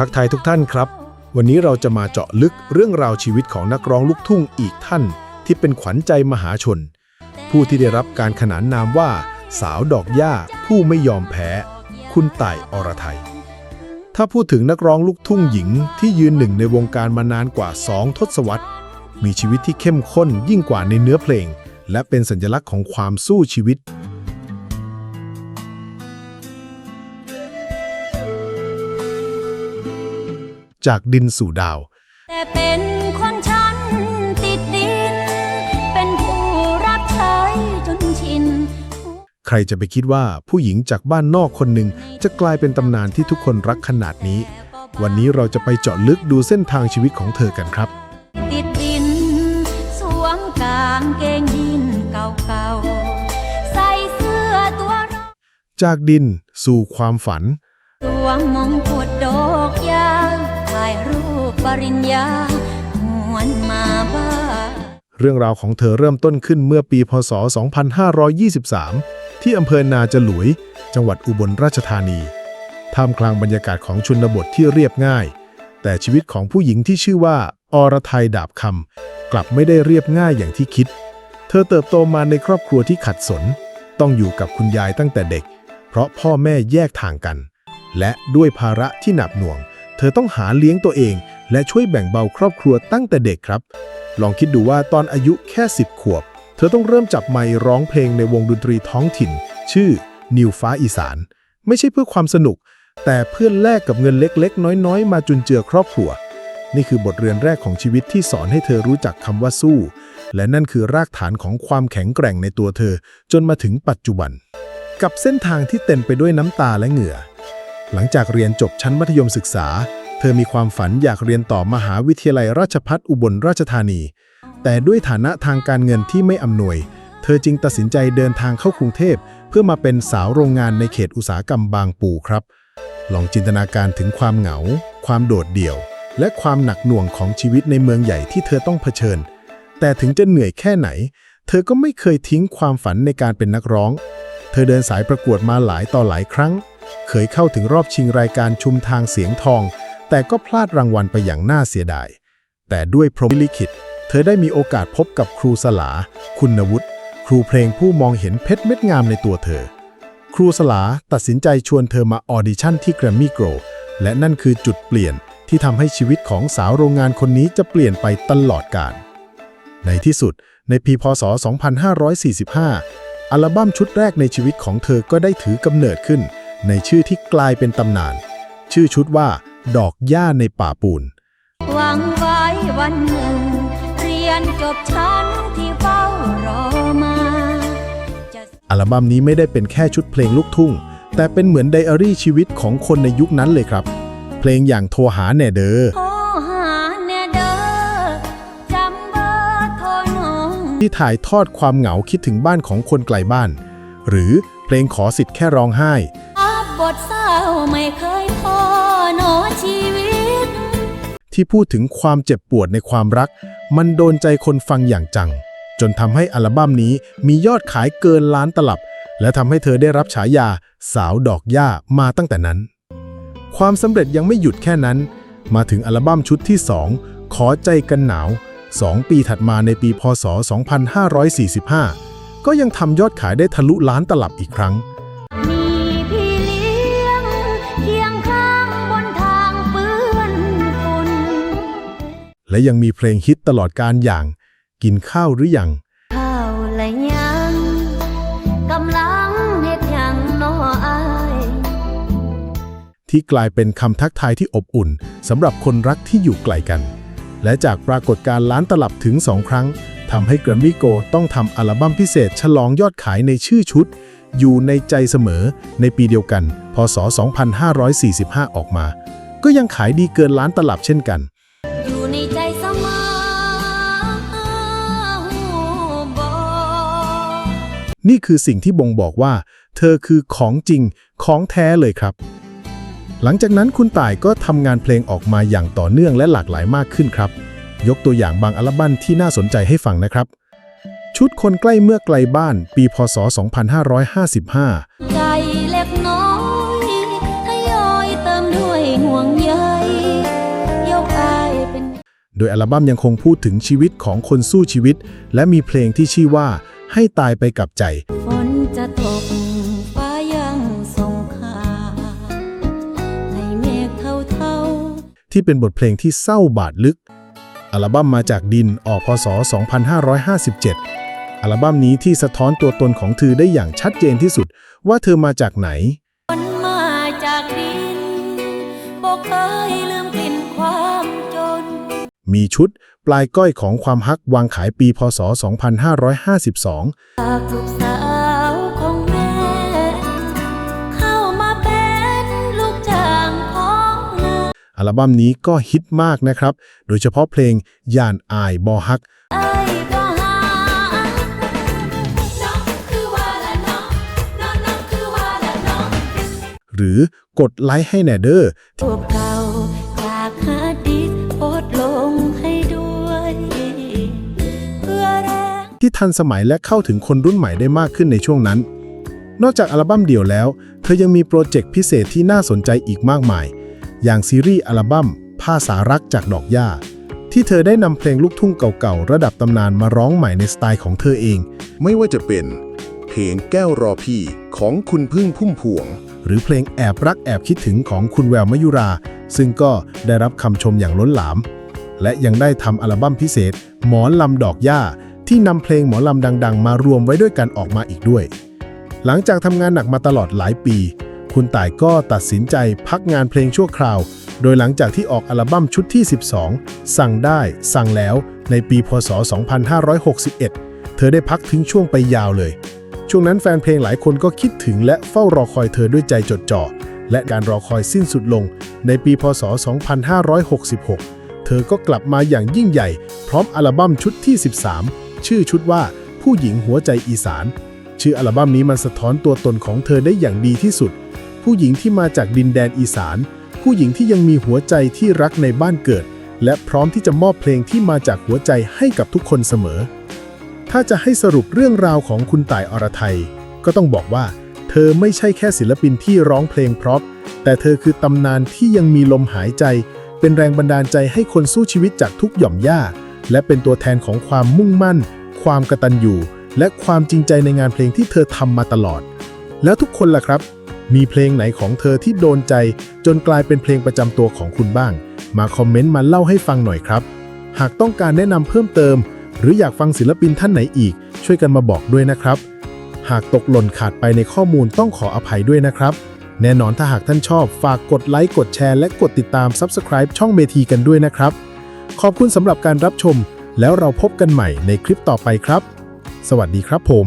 ทักทายทุกท่านครับ วันนี้เราจะมาเจาะลึกเรื่องราวชีวิตของนักร้องลูกทุ่งอีกท่าน ที่เป็นขวัญใจมหาชน ผู้ที่ได้รับการขนานนามว่า สาวดอกหญ้าผู้ไม่ยอมแพ้ คุณต่ายอรไทย ถ้าพูดถึงนักร้องลูกทุ่งหญิงที่ยืนหนึ่งในวงการมานานกว่า2ทศวรรษ มีชีวิตที่เข้มข้นยิ่งกว่าในเนื้อเพลง และเป็นสัญลักษณ์ของความสู้ชีวิต จากดินสู่ดาว แต่เป็นคนชั้นติดดิน เป็นผู้รับใช้จนชิน ใครจะไปคิดว่าผู้หญิงจากบ้านนอกคนหนึ่งจะกลายเป็นตำนานที่ทุกคนรักขนาดนี้ วันนี้เราจะไปเจาะลึกดูเส้นทางชีวิตของเธอกันครับ ติดดิน สวมกางเกงยีนเก่าๆ ใส่เสื้อตัวรองจากดินสู่ความฝัน สวมมงกุฎด ริญญาหวนมาบ้าเรื่องราวของเธอเริ่มต้นขึ้นเมื่อปีพศ 2523 ที่อำเภอนาจหลวยจังหวัดอุบลราชธานี ท่ามกลางบรรยากาศของชนบทที่เรียบง่าย แต่ชีวิตของผู้หญิงที่ชื่อว่า อรไทยดาบคำกลับไม่ได้เรียบง่ายอย่างที่คิด เธอเติบโตมาในครอบครัวที่ขัดสน ต้องอยู่กับคุณยายตั้งแต่เด็ก เพราะพ่อแม่แยกทางกัน และด้วยภาระที่หนักหน่วง เธอต้องหาเลี้ยงตัวเอง และช่วยแบ่งเบาครอบครัวตั้งแต่เด็กครับ ลองคิดดูว่าตอนอายุแค่ 10 ขวบ เธอต้องเริ่มจับไมค์ร้องเพลงในวงดนตรีท้องถิ่น ชื่อนิวฟ้าอีสาน ไม่ใช่เพื่อความสนุก แต่เพื่อแลกกับเงินเล็กๆ น้อยๆ มาจุนเจือครอบครัว นี่คือบทเรียนแรกของชีวิตที่สอนให้เธอรู้จักคำว่าสู้ และนั่นคือรากฐานของความแข็งแกร่งในตัวเธอ จนมาถึงปัจจุบัน กับเส้นทางที่เต็มไปด้วยน้ำตาและเหงื่อ หลังจากเรียนจบชั้นมัธยมศึกษา เธอมีความฝันอยากเรียนต่อมหาวิทยาลัยราชภัฏอุบลราชธานี แต่ด้วยฐานะทางการเงินที่ไม่อำนวย เธอจึงตัดสินใจเดินทางเข้ากรุงเทพ เพื่อมาเป็นสาวโรงงานในเขตอุตสาหกรรมบางปูครับ ลองจินตนาการถึงความเหงา ความโดดเดี่ยว และความหนักหน่วงของชีวิตในเมืองใหญ่ที่เธอต้องเผชิญ แต่ถึงจะเหนื่อยแค่ไหน เธอก็ไม่เคยทิ้งความฝันในการเป็นนักร้อง เธอเดินสายประกวดมาหลายต่อหลายครั้ง เคยเข้าถึงรอบชิงรายการชุมทางเสียงทอง แต่ก็พลาดรางวัลไปอย่างน่าเสียดาย แต่ด้วยพรหมลิขิต เธอได้มีโอกาสพบกับครูสลา คุณวุฒิครูเพลงผู้มองเห็นเพชรเม็ดงามในตัวเธอ ครูสลาตัดสินใจชวนเธอมาออดิชั่นที่แกรมมี่โกลและนั่นคือจุดเปลี่ยนที่ทำให้ชีวิตของสาวโรงงานคนนี้จะเปลี่ยนไปตลอดกาลในที่สุดในปีพศ 2545 อัลบั้มชุดแรกในชีวิตของเธอก็ได้ถือกำเนิดขึ้น ในชื่อที่กลายเป็นตำนาน ชื่อชุดว่า ดอกหญ้าในป่าปูน หวังไว้วันหนึ่ง เรียนจบชั้นที่เฝ้ารอมาจะอัลบั้มนี้ไม่ได้เป็นแค่ชุดเพลงลูกทุ่ง แต่เป็นเหมือนไดอารี่ชีวิตของคนในยุคนั้นเลยครับ เพลงอย่างโทรหาแน่เดอโทรหาแน่เด้อจำเบอร์โทรน้องที่ถ่ายทอดความเหงาคิดถึงบ้านของคนไกลบ้าน หรือเพลงขอสิทธิ์แค่ร้องไห้อั บทเศร้าไม่เคยพอหนอชีวิต ที่พูดถึงความเจ็บปวดในความรัก มันโดนใจคนฟังอย่างจัง จนทำให้อัลบั้มนี้มียอดขายเกินล้านตลับ และทำให้เธอได้รับฉายาสาวดอกหญ้ามาตั้งแต่นั้น ความสำเร็จยังไม่หยุดแค่นั้น มาถึงอัลบั้มชุดที่ 2 ขอใจกันหนาว 2 ปีถัดมาในปีพศ 2545 ก็ยังทำยอดขายได้ทะลุล้านตลับอีกครั้ง และยังมีเพลงฮิตตลอดการอย่าง กินข้าวหรือยังข้าวและยังกำลังเฮ็ดหยังน้ออายที่กลายเป็นคำทักทายที่อบอุ่นสำหรับคนรักที่อยู่ไกลกัน และจากปรากฏการณ์ล้านตลับถึง2ครั้งทำให้แกรมมี่โกต้องทำอัลบั้มพิเศษ ฉลองยอดขายในชื่อชุด อยู่ในใจเสมอในปีเดียวกัน พศ 2545 ออกมา ก็ยังขายดีเกินล้านตลับเช่นกัน อยู่ในใจ นี่คือสิ่งที่บ่งบอกว่า เธอคือของจริงของแท้เลยครับ หลังจากนั้นคุณต่ายก็ทำงานเพลงออกมาอย่างต่อเนื่องและหลากหลายมากขึ้นครับ ยกตัวอย่างบางอัลบั้มที่น่าสนใจให้ฟังนะครับ ชุดคนใกล้เมื่อไกลบ้าน ปีพศ 2555 ใจเล็กน้อยทยอยเติมด้วยห่วงใย โดยอัลบั้มยังคงพูดถึงชีวิตของคนสู้ชีวิต และมีเพลงที่ชื่อว่าให้ตายไปกับใจ ฝนจะตกฟ้ายังส่งข่าวให้เมฆเทาๆ ที่เป็นบทเพลงที่เศร้าบาดลึก อัลบั้มมาจากดินออกพศ 2557 อัลบั้มนี้ที่สะท้อนตัวตนของเธอได้อย่างชัดเจนที่สุด ว่าเธอมาจากไหนคนมาจากดินบอกเคยลืมกลิ่นความจน มีชุดปลายก้อยของความฮักวางขายปีพศ 2552จากลูกสาวของแม่เข้ามาเป็นลูกจ้างของนาอัลบั้มนี้ก็ฮิตมากนะครับ โดยเฉพาะเพลงย่านอายบอฮักไอ้ก็หาน้องคือว่าละน้องน้องน้องคือว่าละน้องหรือกดไลค์ให้แหน่เดอร์ ที่ทันสมัยและเข้าถึงคนรุ่นใหม่ได้มากขึ้นในช่วงนั้น นอกจากอัลบั้มเดี่ยวแล้ว เธอยังมีโปรเจกต์พิเศษที่น่าสนใจอีกมากมาย อย่างซีรีส์อัลบั้มผ้าสารักจากดอกหญ้า ที่เธอได้นำเพลงลูกทุ่งเก่าๆ ระดับตำนานมาร้องใหม่ในสไตล์ของเธอเอง ไม่ว่าจะเป็น เพลงแก้วรอพี่ของคุณพึ่งพุ่มพวง หรือเพลงแอบรักแอบคิดถึงของคุณแววมยุรา ซึ่งก็ได้รับคำชมอย่างล้นหลาม และยังได้ทำอัลบั้มพิเศษ หมอลำดอกหญ้า ที่นำเพลงหมอลำดัง ๆ มารวมไว้ด้วยกันออกมาอีกด้วย หลังจากทำงานหนักมาตลอดหลายปี คุณต่ายก็ตัดสินใจพักงานเพลงชั่วคราว โดยหลังจากที่ออกอัลบั้มชุดที่ 12 สั่งได้ สั่งแล้ว ในปีพศ 2561 เธอได้พักทิ้งช่วงไปยาวเลย ช่วงนั้นแฟนเพลงหลายคนก็คิดถึงและเฝ้ารอคอยเธอด้วยใจจดจ่อ และการรอคอยสิ้นสุดลง ในปีพศ 2566 เธอก็กลับมาอย่างยิ่งใหญ่ พร้อมอัลบั้มชุดที่ 13 ชื่อชุดว่าผู้หญิงหัวใจอีสาน ชื่ออัลบั้มนี้มันสะท้อนตัวตนของเธอได้อย่างดีที่สุด ผู้หญิงที่มาจากดินแดนอีสาน ผู้หญิงที่ยังมีหัวใจที่รักในบ้านเกิด และพร้อมที่จะมอบเพลงที่มาจากหัวใจให้กับทุกคนเสมอ ถ้าจะให้สรุปเรื่องราวของคุณต่ายอรไทย ก็ต้องบอกว่า เธอไม่ใช่แค่ศิลปินที่ร้องเพลงเพราะ แต่เธอคือตำนานที่ยังมีลมหายใจ เป็นแรงบันดาลใจให้คนสู้ชีวิตจากทุกหย่อมย่า และเป็นตัวแทนของความมุ่งมั่น ความกระตัญญูและความจริงใจในงานเพลงที่เธอทำมาตลอด แล้วทุกคนล่ะครับ มีเพลงไหนของเธอที่โดนใจ จนกลายเป็นเพลงประจำตัวของคุณบ้าง มาคอมเมนต์มาเล่าให้ฟังหน่อยครับ หากต้องการแนะนำเพิ่มเติม หรืออยากฟังศิลปินท่านไหนอีก ช่วยกันมาบอกด้วยนะครับ หากตกหล่นขาดไปในข้อมูลต้องขออภัยด้วยนะครับแน่นอนถ้าหากท่านชอบฝากกดไลค์ กดแชร์ และกดติดตาม Subscribe ช่องเมทีกันด้วยนะครับ ขอบคุณสำหรับการรับชม แล้วเราพบกันใหม่ในคลิปต่อไปครับ สวัสดีครับผม